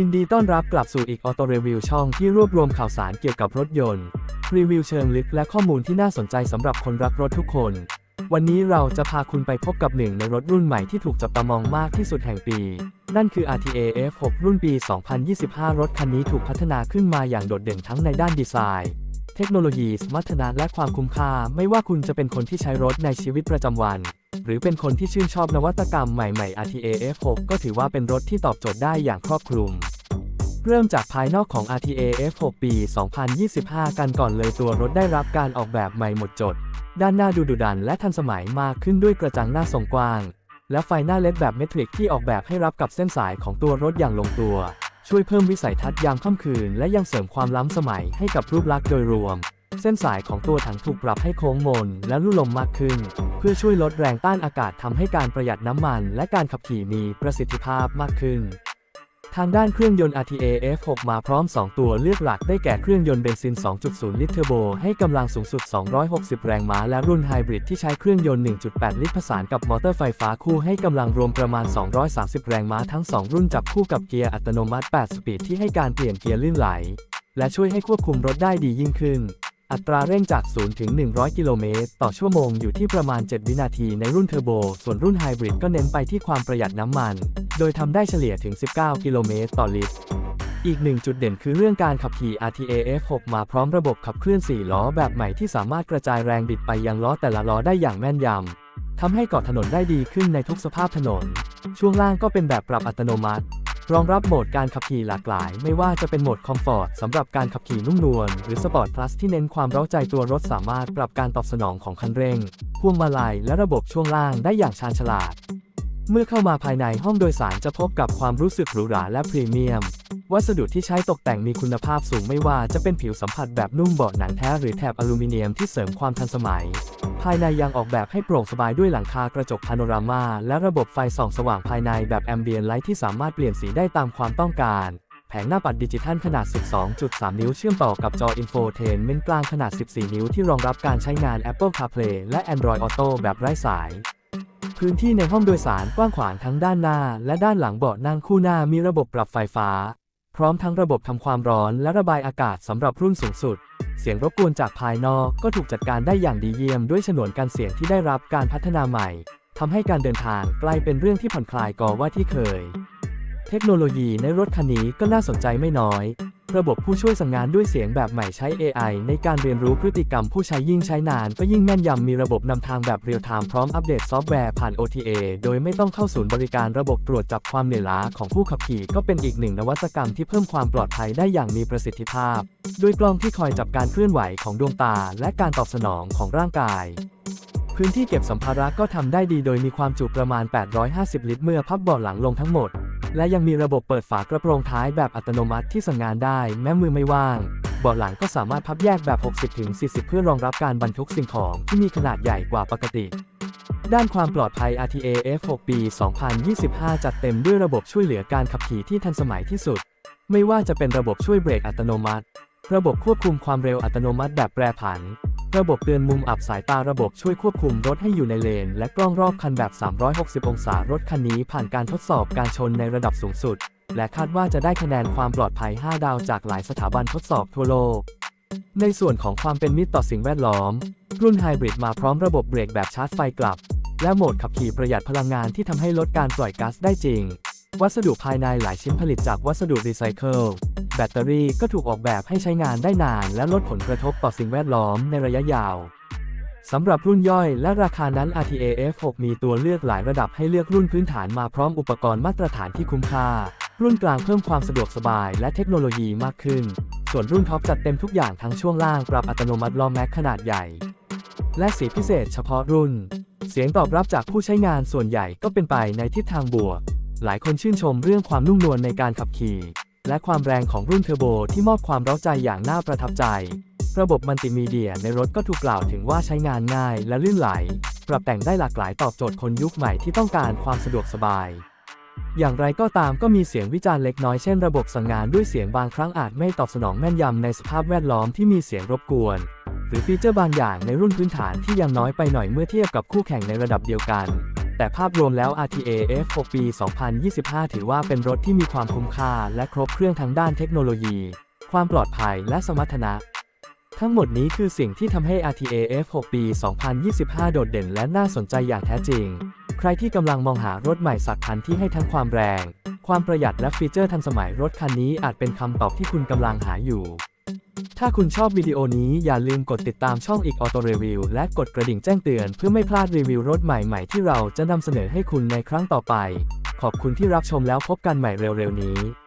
ยินดีต้อนรับกลับสู่อีกออโตรีวิวช่องที่รวบรวมข่าวสารเกี่ยวกับรถยนต์ รีวิวเชิงลึกและข้อมูลที่น่าสนใจสำหรับคนรักรถทุกคน วันนี้เราจะพาคุณไปพบกับหนึ่งในรถรุ่นใหม่ที่ถูกจับตามองมากที่สุดแห่งปี นั่นคือ RTA F6 รุ่นปี 2025 รถคันนี้ถูกพัฒนาขึ้นมาอย่างโดดเด่นทั้งในด้านดีไซน์ เทคโนโลยีสมรรถนะและความคุ้มค่า ไม่ว่าคุณจะเป็นคนที่ใช้รถในชีวิตประจำวัน หรือเป็นคนที่ชื่นชอบนวัตกรรมใหม่ๆ RTA F6 ก็ถือว่าเป็นรถที่ตอบโจทย์ได้อย่างครอบคลุม เริ่มจากภายนอกของ RTA F6 ปี 2025 กันก่อนเลยตัวรถได้รับการออกแบบใหม่หมดจด ด้านหน้าดูดุดันและทันสมัยมากขึ้นด้วยกระจังหน้าทรงกว้าง และไฟหน้าเลดแบบเมทริกที่ออกแบบให้รับกับเส้นสายของตัวรถอย่างลงตัว ช่วยเพิ่มวิสัยทัศน์ยามค่ำคืน และยังเสริมความล้ำสมัยให้กับรูปลักษณ์โดยรวม เส้นสายของตัวถังถูกปรับให้โค้งมนและลู่ลมมากขึ้น เพื่อช่วยลดแรงต้านอากาศทำให้การประหยัดน้ำมัน และการขับขี่มีประสิทธิภาพมากขึ้น ทางด้านเครื่องยนต์ RTA F6 มาพร้อม 2 ตัวเลือกหลักได้แก่เครื่องยนต์เบนซิน 2.0 ลิตรเทอร์โบ ให้กำลังสูงสุด 260 แรงม้า และรุ่นไฮบริดที่ใช้เครื่องยนต์ 1.8 ลิตรผสานกับมอเตอร์ไฟฟ้าคู่ให้กำลังรวมประมาณ 230 แรงม้าทั้ง 2 รุ่นจับคู่กับเกียร์อัตโนมัติ 8 สปีดที่ให้การเปลี่ยนเกียร์ลื่นไหล และช่วยให้ควบคุมรถได้ดียิ่งขึ้น อัตราเร่งจาก 0 ถึง 100 กิโลเมตร ต่อชั่วโมงอยู่ที่ประมาณ 7 วินาทีในรุ่นเทอร์โบ ส่วนรุ่นไฮบริดก็เน้นไปที่ความประหยัดน้ำมัน โดยทำได้เฉลี่ยถึง 19 กิโลเมตรต่อลิตร อีกหนึ่งจุดเด่นคือเรื่องการขับขี่ RTA F6 มาพร้อมระบบขับเคลื่อน 4 ล้อแบบใหม่ที่สามารถกระจายแรงบิดไปยังล้อแต่ละล้อได้อย่างแม่นยำทำให้เกาะถนนได้ดีขึ้นในทุกสภาพถนน ช่วงล่างก็เป็นแบบปรับอัตโนมัติ รองรับโหมดการขับขี่หลากหลาย ไม่ว่าจะเป็นโหมดคอมฟอร์ตสำหรับการขับขี่นุ่มนวลหรือสปอร์ตพลัสที่เน้นความเร้าใจตัวรถสามารถปรับการตอบสนองของคันเร่ง พวงมาลัยและระบบช่วงล่างได้อย่างชาญฉลาด เมื่อเข้ามาภายในห้องโดยสารจะพบกับความรู้สึกหรูหราและพรีเมียม วัสดุที่ใช้ตกแต่งมีคุณภาพสูงไม่ว่าจะเป็นผิวสัมผัสแบบนุ่มเบาะหนังแท้หรือแถบอลูมิเนียมที่เสริมความทันสมัย ภายในยังออกแบบให้โปร่งสบายด้วยหลังคากระจกพาโนรามา และระบบไฟส่องสว่างภายในแบบแอมเบียนไลท์ที่สามารถเปลี่ยนสีได้ตามความต้องการ แผงหน้าปัดดิจิทัลขนาด 12.3 นิ้วเชื่อมต่อกับจออินโฟเทนเมนต์กลางขนาด 14 นิ้วที่รองรับการใช้งาน Apple CarPlay และ Android Auto แบบไร้สายพื้นที่ในห้องโดยสารกว้างขวางทั้งด้านหน้า และด้านหลังเบาะนั่งคู่หน้ามีระบบปรับไฟฟ้า พร้อมทั้งระบบทำความร้อนและระบายอากาศสำหรับรุ่นสูงสุด เสียงรบกวนจากภายนอกก็ถูกจัดการได้อย่างดีเยี่ยมด้วยฉนวนกันเสียงที่ได้รับการพัฒนาใหม่ทำให้การเดินทางกลายเป็นเรื่องที่ผ่อนคลายกว่าที่เคย เทคโนโลยีในรถคันนี้ก็น่าสนใจไม่น้อย ระบบผู้ช่วยสั่งงานด้วยเสียงแบบใหม่ใช้ AI ในการเรียนรู้พฤติกรรมผู้ใช้ยิ่งใช้นานก็ยิ่งแม่นยำมีระบบนำทางแบบเรียลไทม์พร้อมอัปเดตซอฟต์แวร์ผ่าน OTA โดยไม่ต้องเข้าศูนย์บริการระบบตรวจจับความเหนื่อยล้าของผู้ขับขี่ก็เป็นอีกหนึ่งนวัตกรรมที่เพิ่มความปลอดภัยได้อย่างมีประสิทธิภาพ ด้วยกล้องที่คอยจับการเคลื่อนไหวของดวงตา และการตอบสนองของร่างกายพื้นที่เก็บสัมภาระก็ทำได้ดีโดยมีความจุประมาณ 850 ลิตร เมื่อพับเบาะหลังลงทั้งหมด และยังมีระบบเปิดฝากระโปรงท้ายแบบอัตโนมัติที่สั่งงานได้ แม้มือไม่ว่างเบาะหลังก็สามารถพับแยกแบบ 60-40 เพื่อรองรับการบรรทุกสิ่งของที่มีขนาดใหญ่กว่าปกติ ด้านความปลอดภัย RTA F6 ปี 2025 จัดเต็มด้วยระบบช่วยเหลือการขับขี่ที่ทันสมัยที่สุด ไม่ว่าจะเป็นระบบช่วยเบรกอัตโนมัติ ระบบควบคุมความเร็วอัตโนมัติแบบแปรผัน ระบบเตือนมุมอับสายตาระบบช่วยควบคุมรถให้อยู่ในเลน และกล้องรอบคันแบบ 360 องศารถคันนี้ผ่านการทดสอบการชนในระดับสูงสุด และคาดว่าจะได้คะแนนความปลอดภัย 5 ดาวจากหลายสถาบันทดสอบทั่วโลก ในส่วนของความเป็นมิตรต่อสิ่งแวดล้อม รุ่นไฮบริดมาพร้อมระบบเบรกแบบชาร์จไฟกลับ และโหมดขับขี่ประหยัดพลังงานที่ทำให้ลดการปล่อยก๊าซได้จริง วัสดุภายในหลายชิ้นผลิตจากวัสดุรีไซเคิล แบตเตอรี่ก็ถูกออกแบบให้ใช้งานได้นาน และลดผลกระทบต่อสิ่งแวดล้อมในระยะยาวสำหรับรุ่นย่อยและราคานั้น RTA F6 มีตัวเลือกหลายระดับให้เลือกรุ่นพื้นฐานมาพร้อมอุปกรณ์มาตรฐานที่คุ้มค่า รุ่นกลางเพิ่มความสะดวกสบายและเทคโนโลยีมากขึ้น ส่วนรุ่นท็อปจัดเต็มทุกอย่างทั้งช่วงล่างปรับอัตโนมัติล้อแม็กขนาดใหญ่ และสีพิเศษเฉพาะรุ่น เสียงตอบรับจากผู้ใช้งานส่วนใหญ่ก็เป็นไปในทิศทางบวก หลายคนชื่นชมเรื่องความนุ่มนวลในการขับขี่ และความแรงของรุ่นเทอร์โบที่มอบความเร้าใจอย่างน่าประทับใจ ระบบมัลติมีเดียในรถก็ถูกกล่าวถึงว่าใช้งานง่ายและลื่นไหล ปรับแต่งได้หลากหลายตอบโจทย์คนยุคใหม่ที่ต้องการความสะดวกสบาย อย่างไรก็ตามก็มีเสียงวิจารณ์เล็กน้อยเช่นระบบสั่งงานด้วยเสียงบางครั้งอาจไม่ตอบสนองแม่นยำในสภาพแวดล้อมที่มีเสียงรบกวน หรือฟีเจอร์บางอย่างในรุ่นพื้นฐานที่ยังน้อยไปหน่อยเมื่อเทียบกับคู่แข่งในระดับเดียวกัน แต่ภาพรวมแล้ว RTA F6 ปี 2025 ถือว่าเป็นรถที่มีความคุ้มค่า และครบเครื่องทั้งด้านเทคโนโลยี ความปลอดภัยและสมรรถนะ ทั้งหมดนี้คือสิ่งที่ทำให้ RTA F6 ปี 2025 โดดเด่นและน่าสนใจอย่างแท้จริง ใครที่กำลังมองหารถใหม่สักคันที่ให้ทั้งความแรง ความประหยัดและฟีเจอร์ทันสมัยรถคันนี้อาจเป็นคำตอบที่คุณกำลังหาอยู่ ถ้าคุณชอบวิดีโอนี้อย่าลืมกดติดตามช่องอีกออโตรีวิวและกดกระดิ่งแจ้งเตือนเพื่อไม่พลาดรีวิวรถใหม่ๆ ที่เราจะนำเสนอให้คุณในครั้งต่อไป ขอบคุณที่รับชมแล้วพบกันใหม่เร็วๆนี้